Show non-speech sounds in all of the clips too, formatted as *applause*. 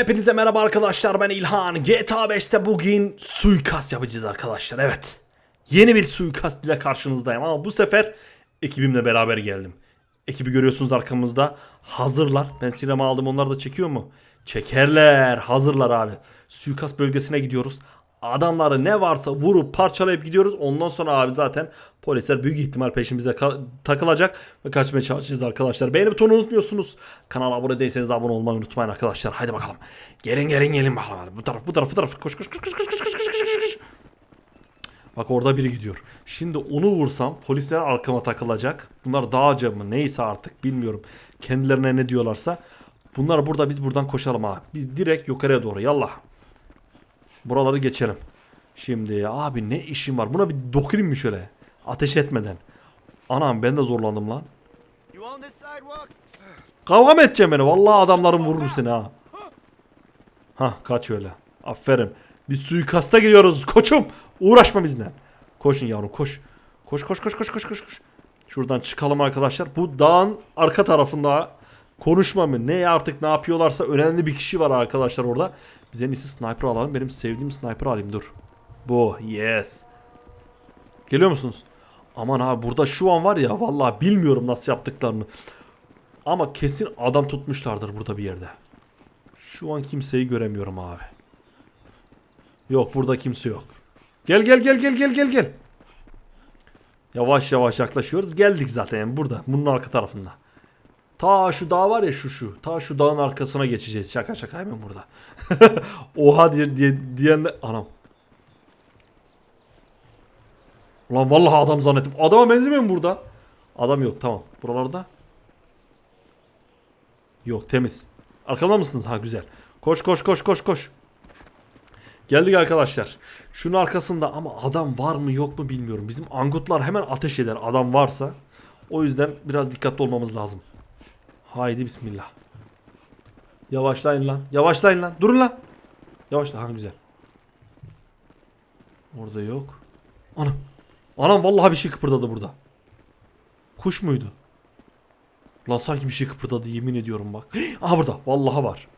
Hepinize merhaba arkadaşlar ben İlhan. GTA 5'te bugün suikast yapacağız arkadaşlar evet. Yeni bir suikast ile karşınızdayım ama bu sefer ekibimle beraber geldim. Ekibi görüyorsunuz arkamızda. Hazırlar. Ben sinema aldım onlar da çekiyor mu? Çekerler. Hazırlar abi. Suikast bölgesine gidiyoruz. Adamları ne varsa vurup parçalayıp gidiyoruz. Ondan sonra abi zaten polisler büyük ihtimal peşimize takılacak ve kaçmaya çalışacağız arkadaşlar. Beğeni butonunu unutmuyorsunuz. Kanala abone değilseniz de abone olmayı unutmayın arkadaşlar. Haydi bakalım. Gelin gelin gelin bakalım. Hadi. Bu taraf bu taraf bu taraf. Koş koş koş koş koş koş koş koş koş koş. Bak orada biri gidiyor. Şimdi onu vursam polisler arkama takılacak. Bunlar dağcı mı neyse artık bilmiyorum. Kendilerine ne diyorlarsa. Bunlar burada biz buradan koşalım abi. Biz direkt yukarıya doğru yallah. Buraları geçelim. Şimdi abi ne işim var? Buna bir dokunayım mı şöyle? Ateş etmeden. Anam ben de zorlandım lan. Kavga mı edeceğim beni? Vallahi adamlarım vurur seni ha. Hah kaç öyle. Aferin. Biz suikasta gidiyoruz koçum. Uğraşma bizle. Koşun yavrum koş. Koş koş koş koş koş koş koş. Şuradan çıkalım arkadaşlar. Bu dağın arka tarafında konuşma mı ne artık ne yapıyorlarsa önemli bir kişi var arkadaşlar orada. Biz en iyisi sniper alalım. Benim sevdiğim sniper alayım dur. Bu yes. Geliyor musunuz? Aman abi burada şu an var ya vallahi bilmiyorum nasıl yaptıklarını. Ama kesin adam tutmuşlardır burada bir yerde. Şu an kimseyi göremiyorum abi. Yok burada kimse yok. Gel gel gel gel gel gel gel. Yavaş yavaş yaklaşıyoruz. Geldik zaten yani burada. Bunun arka tarafında. Ta şu dağ var ya şu şu. Ta şu dağın arkasına geçeceğiz. Şaka şaka hemen burada. *laughs* Oha diye, diye diyen de anam. Ulan vallahi adam zannettim. Adama benzemiyor mu burada? Adam yok tamam. Buralarda. Yok temiz. Arkamda mısınız? Ha güzel. Koş koş koş koş koş. Geldik arkadaşlar. Şunun arkasında ama adam var mı yok mu bilmiyorum. Bizim angutlar hemen ateş eder adam varsa. O yüzden biraz dikkatli olmamız lazım. Haydi bismillah. Yavaşlayın lan. Yavaşlayın lan. Durun lan. Yavaşla. Ha güzel. Orada yok. Anam. Anam vallahi bir şey kıpırdadı burada. Kuş muydu? Lan sanki bir şey kıpırdadı yemin ediyorum bak. *gasps* Aha burada. Vallahi var.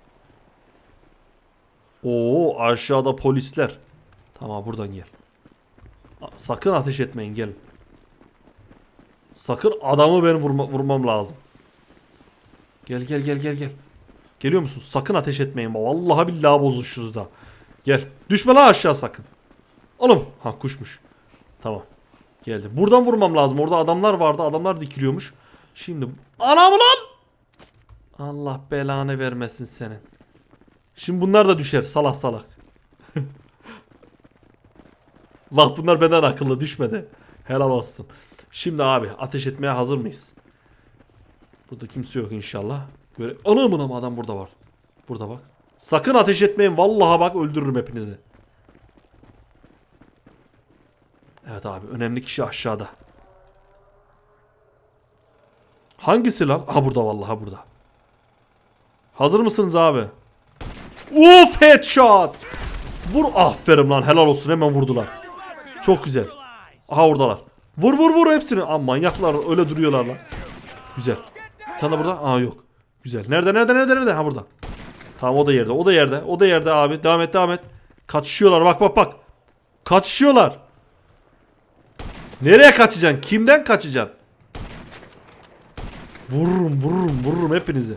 Oo aşağıda polisler. Tamam buradan gel. Sakın ateş etmeyin gelin. Sakın adamı ben vurma, vurmam lazım. Gel gel gel gel gel. Geliyor musun? Sakın ateş etmeyin. Vallahi billahi bozuşuruz da. Gel. Düşme lan aşağı sakın. Oğlum. Ha kuşmuş. Tamam. Geldi. Buradan vurmam lazım. Orada adamlar vardı. Adamlar dikiliyormuş. Şimdi. Anam lan! Allah belanı vermesin senin. Şimdi bunlar da düşer salak salak. *laughs* Bak bunlar benden akıllı düşmedi. Helal olsun. Şimdi abi ateş etmeye hazır mıyız? Burada kimse yok inşallah. Göre Anamın ama adam burada var. Burada bak. Sakın ateş etmeyin. Vallahi bak öldürürüm hepinizi. Evet abi önemli kişi aşağıda. Hangisi lan? Ha burada vallahi burada. Hazır mısınız abi? Uf headshot. Vur aferin lan helal olsun hemen vurdular. Çok güzel. Aha oradalar. Vur vur vur hepsini. Aa manyaklar öyle duruyorlar lan. Güzel. Tane burada. Aa yok. Güzel. Nerede nerede nerede nerede? Ha burada. Tamam o da yerde. O da yerde. O da yerde abi. Devam et devam et. Kaçışıyorlar bak bak bak. Kaçışıyorlar. Nereye kaçacaksın? Kimden kaçacaksın? Vururum vururum vururum hepinizi.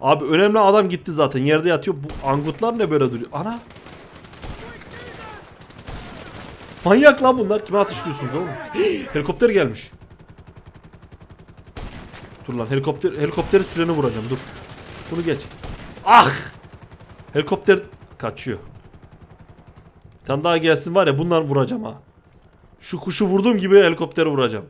Abi önemli adam gitti zaten yerde yatıyor. Bu angutlar ne böyle duruyor? Ana. Manyak lan bunlar. Kime ateşliyorsunuz oğlum? *gasps* Helikopter gelmiş. Dur lan helikopter helikopteri süreni vuracağım dur. Bunu geç. Ah! Helikopter kaçıyor. Bir tane daha gelsin var ya bunlar vuracağım ha. Şu kuşu vurduğum gibi helikopteri vuracağım.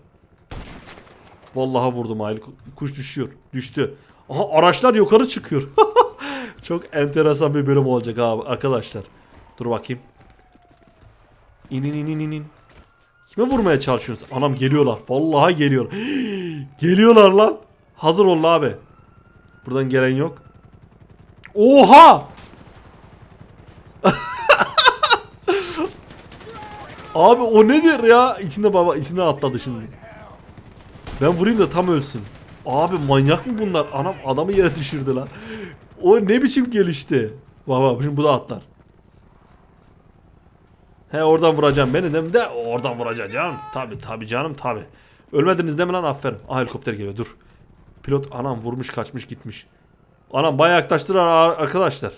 Vallahi vurdum ha. Kuş düşüyor. Düştü. Aha araçlar yukarı çıkıyor. *laughs* Çok enteresan bir bölüm olacak abi arkadaşlar. Dur bakayım. İn in in in in, in. Kime vurmaya çalışıyorsunuz? Anam geliyorlar. Vallahi geliyor. *gasps* geliyorlar lan. Hazır olun abi. Buradan gelen yok. Oha! *laughs* abi o nedir ya? İçinde baba içine atladı şimdi. Ben vurayım da tam ölsün. Abi manyak mı bunlar? Anam adamı yere düşürdü lan. O ne biçim gelişti? Bak şimdi bu da atlar. He oradan vuracağım beni de de oradan vuracağım canım. Tabi tabi canım tabi. Ölmediniz değil mi lan aferin. Ah helikopter geliyor dur. Pilot anam vurmuş kaçmış gitmiş. Anam bayağı yaklaştılar ar- arkadaşlar.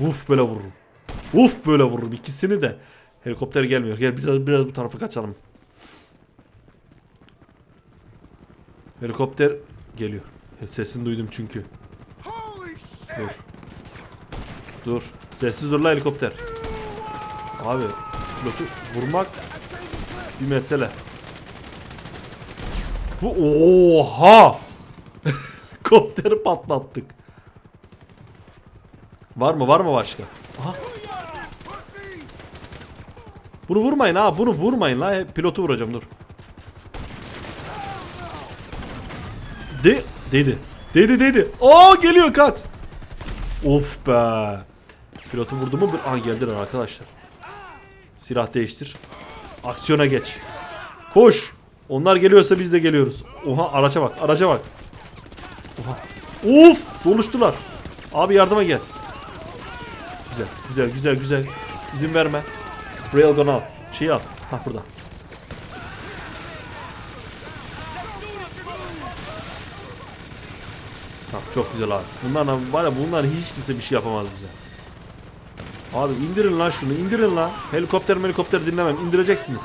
Uf böyle vururum. Uf böyle vururum ikisini de. Helikopter gelmiyor. Gel biraz biraz bu tarafa kaçalım. Helikopter geliyor. Sesini duydum çünkü. Dur. Dur. Sessiz dur la helikopter. Abi pilotu vurmak bir mesele. Bu oha! *laughs* Helikopteri patlattık. Var mı var mı başka? Aha. Bunu vurmayın ha bunu vurmayın la pilotu vuracağım dur. De dedi. Dedi dedi. Aa geliyor kaç. Of be. Pilotu vurdu mu? Aa geldiler arkadaşlar. Silah değiştir. Aksiyona geç. Koş. Onlar geliyorsa biz de geliyoruz. Oha araca bak araca bak. Oha. Of doluştular. Abi yardıma gel. Güzel güzel güzel güzel. İzin verme. Railgun al. Şeyi al. Ha burada. Tamam çok güzel abi. Bunlarla var ya bunlar hiç kimse bir şey yapamaz bize. Abi indirin lan şunu indirin lan. Helikopter helikopter dinlemem indireceksiniz.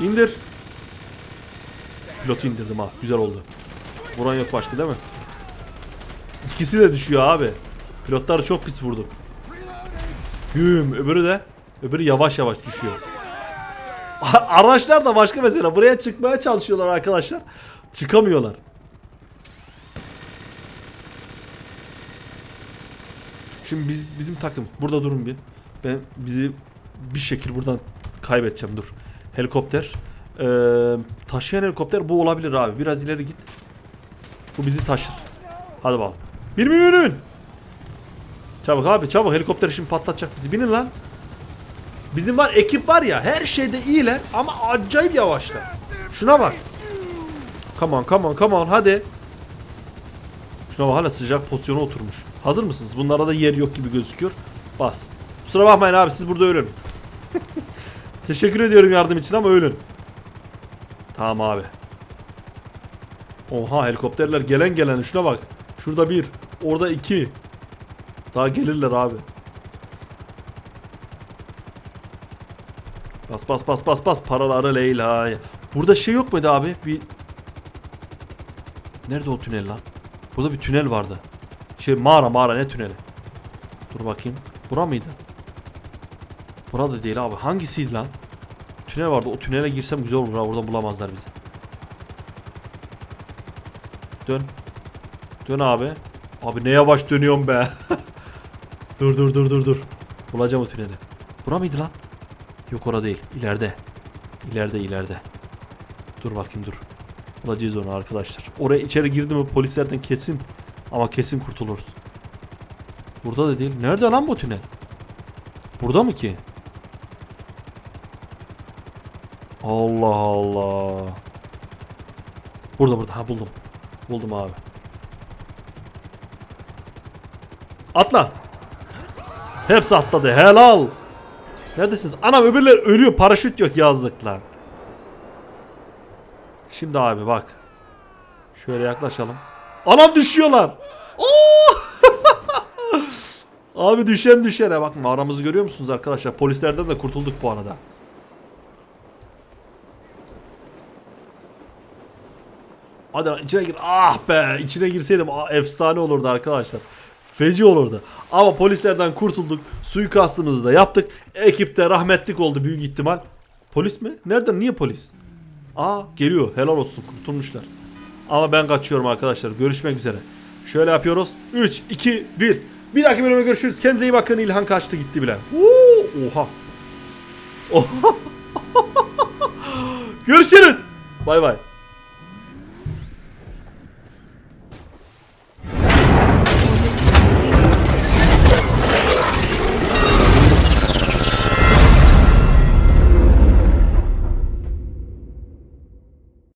İndir. Pilotu indirdim ha güzel oldu. Vuran yok başka değil mi? İkisi de düşüyor abi. Pilotları çok pis vurduk. Güm öbürü de öbürü yavaş yavaş düşüyor. *laughs* Araçlar da başka mesela buraya çıkmaya çalışıyorlar arkadaşlar. Çıkamıyorlar. Şimdi biz bizim takım burada durun bir. Ben bizi bir şekil buradan kaybedeceğim dur. Helikopter. Ee, taşıyan helikopter bu olabilir abi. Biraz ileri git. Bu bizi taşır. Hadi bakalım. Bir bin binin. Çabuk abi çabuk helikopter şimdi patlatacak bizi. Binin lan. Bizim var ekip var ya her şeyde iyiler ama acayip yavaşlar. Şuna bak. Come on come on come on hadi. Şuna bak hala sıcak pozisyona oturmuş. Hazır mısınız? Bunlarda da yer yok gibi gözüküyor. Bas. Kusura bakmayın abi siz burada ölün. Teşekkür ediyorum yardım için ama ölün. Tamam abi. Oha helikopterler gelen gelen şuna bak. Şurada bir. Orada iki. Daha gelirler abi. Bas bas bas bas bas paraları Leyla. Burada şey yok muydu abi? Bir Nerede o tünel lan? Burada bir tünel vardı. Şey mağara mağara ne tüneli? Dur bakayım. Bura mıydı? Burada değil abi. Hangisiydi lan? Tünel vardı. O tünele girsem güzel olur ha. Orada bulamazlar bizi. Dön. Dön abi. Abi ne yavaş dönüyorum be. *laughs* dur dur dur dur dur. Bulacağım o tüneli. Bura mıydı lan? Yok orada değil. İleride. İleride ileride. Dur bakayım dur. Bulacağız onu arkadaşlar. Oraya içeri girdi mi polislerden kesin. Ama kesin kurtuluruz. Burada da değil. Nerede lan bu tünel? Burada mı ki? Allah Allah. Burada burada. Ha buldum. Buldum abi. Atla. Hepsi atladı. Helal. Neredesiniz? Anam öbürler ölüyor. Paraşüt yok yazlıklar. Şimdi abi bak. Şöyle yaklaşalım. Anam düşüyorlar. Oo! *laughs* abi düşen düşene bak mağaramızı görüyor musunuz arkadaşlar? Polislerden de kurtulduk bu arada. Hadi lan içine gir. Ah be içine girseydim ah, efsane olurdu arkadaşlar. Feci olurdu. Ama polislerden kurtulduk. Suikastımızı da yaptık. Ekip de rahmetlik oldu büyük ihtimal. Polis mi? Nereden? Niye polis? Aa geliyor. Helal olsun. Kurtulmuşlar. Ama ben kaçıyorum arkadaşlar. Görüşmek üzere. Şöyle yapıyoruz. 3, 2, 1. Bir dahaki bölümde görüşürüz. Kendinize iyi bakın. İlhan kaçtı gitti bile. Woo! Oha. *laughs* Oha. *laughs* Görüşürüz. Bay bay.